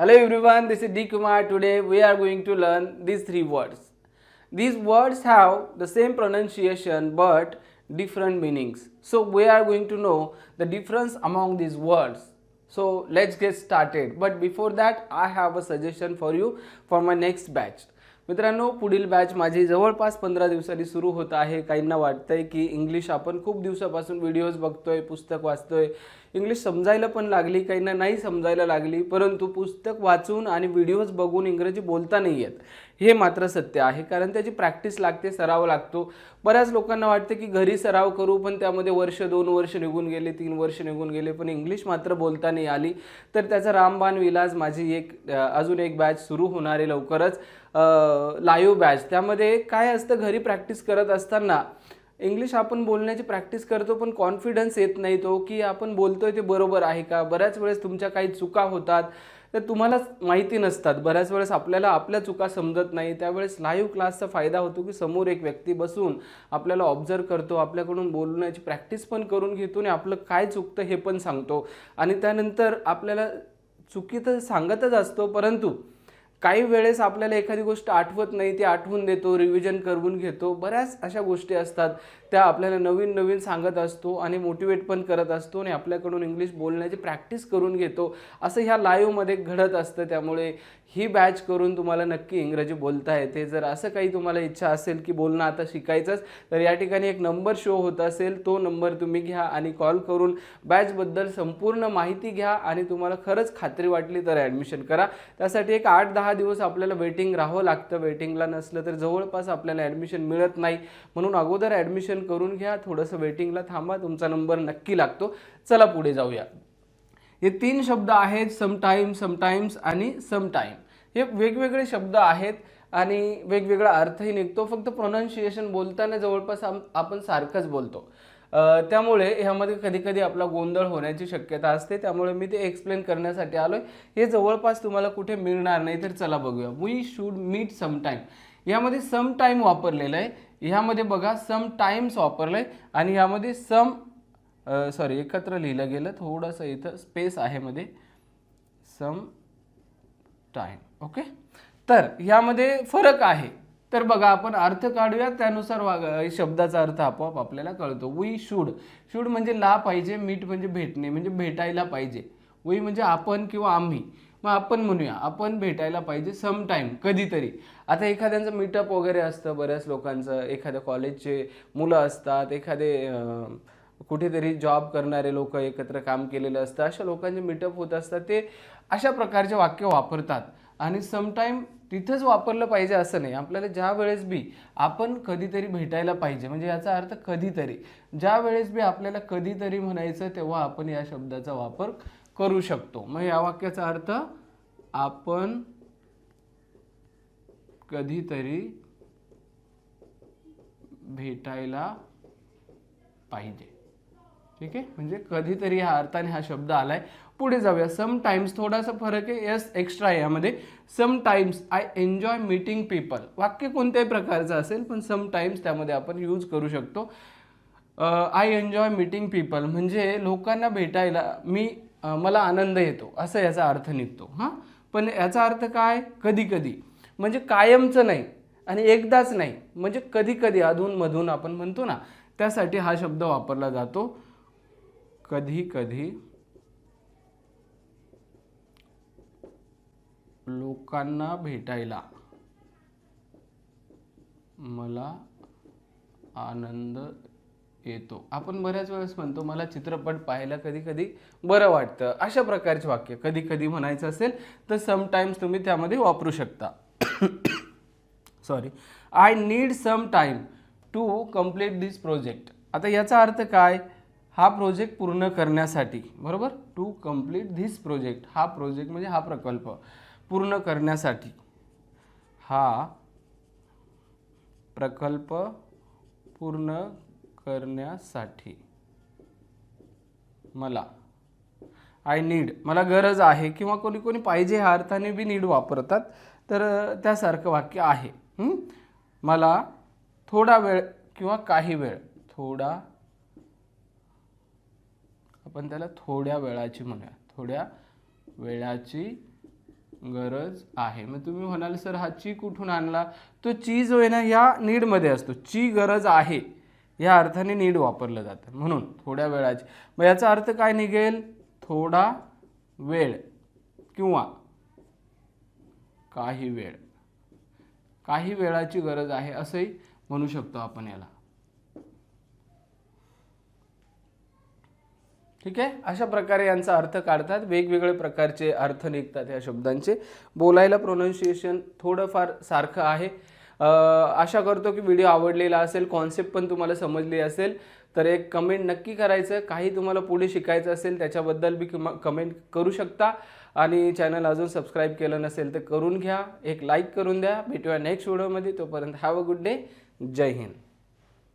Hello everyone, this is D Kumar. Today we are going to learn these three words. These words have the same pronunciation but different meanings. So we are going to know the difference among these words. So let's get started. But before that, I have a suggestion for you for my next batch. मित्रांनो पुढील batch माझी जवळपास पंधरा दिवसांनी सुरू होत आहे. काहींना वाटतंय की इंग्लिश आपण खूप दिवसापासून व्हिडिओज बघतोय पुस्तक वाचतोय. इंग्लिश समजायला पण लागली काहींना नाही समजायला लागली परंतु पुस्तक वाचून आणि व्हिडिओज बघून इंग्रजी बोलता नाही येत. हे मात्र सत्य आहे. कारण त्याची प्रॅक्टिस लागते सराव लागतो. बऱ्याच लोकांना वाटते की घरी सराव करू पण त्यामध्ये वर्ष दोन वर्ष निघून गेले तीन वर्ष निघून गेले पण इंग्लिश मात्र बोलता नाही आली. तर त्याचा रामबाण विलास माझी एक अजून एक बॅच सुरू होणार आहे लवकरच. लाईव्ह बॅच त्यामध्ये काय असतं घरी प्रॅक्टिस करत असताना इंग्लिश आपण बोलण्याची प्रॅक्टिस करतो पण कॉन्फिडन्स येत नाही तो की आपण बोलतोय ते बरोबर आहे का? बऱ्याच वेळेस तुमच्या काही चुका होतात. तर तुम्हाला माहिती नसतात. बऱ्याच वेळेस आपल्याला आपल्या चुका समजत नाही. त्यावेळेस लाईव्ह क्लासचा फायदा होतो की समोर एक व्यक्ती बसून आपल्याला ऑब्झर्व करतो आपल्याकडून बोलण्याची प्रॅक्टिस पण करून घेतो आणि आपलं काय चुकतं हे पण सांगतो. आणि त्यानंतर आपल्याला चुकी तर सांगतच असतो परंतु काही वेळेस आपल्याला एखादी गोष्ट आठवत नाही ती आठवून देतो रिव्हिजन करून घेतो. बऱ्याच अशा गोष्टी असतात. त्या आपल्याला नवीन नवीन सांगत असतो आणि मोटिवेट पण करत असतो आणि आपल्याकडून इंग्लिश बोलण्याची प्रॅक्टिस करून घेतो. असं ह्या लाईव्हमध्ये घडत असतं. त्यामुळे ही बॅच करून तुम्हाला नक्की इंग्रजी बोलता येते. जर असं काही तुम्हाला इच्छा असेल की बोलणं आता शिकायचंच तर या ठिकाणी एक नंबर शो होत असेल. तो नंबर तुम्ही घ्या आणि कॉल करून बॅचबद्दल संपूर्ण माहिती घ्या आणि तुम्हाला खरंच खात्री वाटली तर ॲडमिशन करा. त्यासाठी एक आठ दहा दिवस आपल्याला वेटिंग राहावं लागतं. वेटिंगला नसलं तर जवळपास आपल्याला ॲडमिशन मिळत नाही. म्हणून अगोदर ॲडमिशन करून घ्या थोडंसं वेटिंगला थांबा तुमचा नंबर नक्की लागतो. चला पुढे जाऊया. हे तीन शब्द आहेत समटाईम समटाईम्स आणि समटाईम हे वेगवेगळे शब्द आहेत आणि वेगवेगळा अर्थही निघतो. फक्त प्रोनाऊन्शिएशन बोलताना जवळपास आपण सारखंच बोलतो. त्यामुळे ह्यामध्ये कधी कधी आपला गोंधळ होण्याची शक्यता असते. त्यामुळे मी ते एक्सप्लेन करण्यासाठी आलोय. हे जवळपास तुम्हाला कुठे मिळणार नाही तर चला बघूया. वी शूड मीट समटाईम यामध्ये सम टाईम वापरलेलं आहे. ह्यामध्ये बघा सम टाईम्स वापरलं आहे आणि ह्यामध्ये सम सॉरी एकत्र लिहिलं गेलं. थोडंसं इथं स्पेस आहे मध्ये. Some time okay? तर ह्यामध्ये फरक आहे. तर बघा आपण अर्थ काढूया त्यानुसार वाग शब्दाचा अर्थ आपोआप आपल्याला कळतो. वी शूड शूड म्हणजे ला पाहिजे मीट म्हणजे भेटणे म्हणजे भेटायला पाहिजे. वी म्हणजे आपण किंवा आम्ही. मग आपण म्हणूया आपण भेटायला पाहिजे सम टाईम कधीतरी. आता एखाद्यांचं मीटअप वगैरे असतं बऱ्याच लोकांचं एखाद्या कॉलेजचे मुलं असतात एखादे कुठेतरी जॉब करणारे लोक एकत्र काम केलेलं असतं अशा लोकांचे मीटअप होत असतात ते अशा प्रकारचे वाक्य वापरतात. आणि समटाईम तिथंच वापरलं पाहिजे असं नाही. आपल्याला ज्या वेळेस बी आपण कधीतरी भेटायला पाहिजे म्हणजे याचा अर्थ कधीतरी. ज्या वेळेस बी आपल्याला कधीतरी म्हणायचं तेव्हा आपण या शब्दाचा वापर करू शकतो. मग या वाक्याचा अर्थ आपण कधीतरी भेटायला पाहिजे. ठीक आहे? म्हणजे कधीतरी ह्या अर्थाने हा शब्द आलाय. पुढे जाऊया. सम टाइम्स थोडासा फरक आहे. यस एक्स्ट्रा आहे यामध्ये. Some times I enjoy meeting people वाक्य कोणत्याही प्रकारचं असेल पण सम टाइम्स त्यामध्ये आपण यूज करू शकतो. आय एन्जॉय मीटिंग पीपल म्हणजे लोकांना भेटायला मी मला आनंद येतो असं याचा अर्थ निघतो. हां? पण याचा अर्थ काय? कधी कधी म्हणजे कायमचं नाही आणि एकदाच नाही. म्हणजे कधी कधी अधूनमधून आपण म्हणतो ना त्यासाठी हा शब्द वापरला जातो. कधी कधी लोकांना भेटायला मला आनंद येतो. आपण बऱ्याच वेळेस म्हणतो मला चित्रपट पाहायला कधी कधी बरं वाटतं. अशा प्रकारचे वाक्य कधी कधी म्हणायचं असेल तर समटाईम्स तुम्ही त्यामध्ये वापरू शकता. Sorry I need some time to complete this project आता याचा अर्थ काय? हा प्रोजेक्ट पूर्ण करण्यासाठी. बरोबर? टू कंप्लीट धिस प्रोजेक्ट हा प्रोजेक्ट म्हणजे हा प्रकल्प. पूर्ण करण्यासाठी. हा प्रकल्प पूर्ण करण्यासाठी. मला. आय नीड मला गरज आहे किंवा कोणी कोणी पाहिजे ह्या अर्थाने बी नीड वापरतात. तर त्यासारखं वाक्य आहे. मला थोडा वेळ किंवा काही वेळ. थोडा. आपण त्याला थोड्या वेळाची म्हणूया. थोड्या वेळाची गरज आहे. मग तुम्ही म्हणाल सर हा ची कुठून आणला? तो ची जो आहे ना ह्या नीडमध्ये असतो. ची गरज आहे. या अर्थाने नीड वापरलं जातं. म्हणून थोड्या वेळाची मग याचा अर्थ काय निघेल? थोडा वेळ किंवा काही वेळ. काही वेळाची गरज आहे असंही म्हणू शकतो आपण याला. ठीक आहे? अशा प्रकारे यांचा अर्थ काढतात. वेगवेगळे प्रकारचे अर्थ निघतात या शब्दांचे. बोलायला प्रोनाऊन्सिएशन थोडंफार सारखं आहे. आशा करतो की व्हिडिओ आवडलेला असेल कॉन्सेप्ट पण तुम्हाला समजली असेल तर एक कमेंट नक्की करायचं. काही तुम्हाला पुढे शिकायचं असेल त्याच्याबद्दल बी कमेंट करू शकता. आणि चॅनल अजून सबस्क्राईब केलं नसेल तर करून घ्या. एक लाईक करून द्या. भेटूया नेक्स्ट व्हिडिओमध्ये तोपर्यंत have a good day Jai Hind.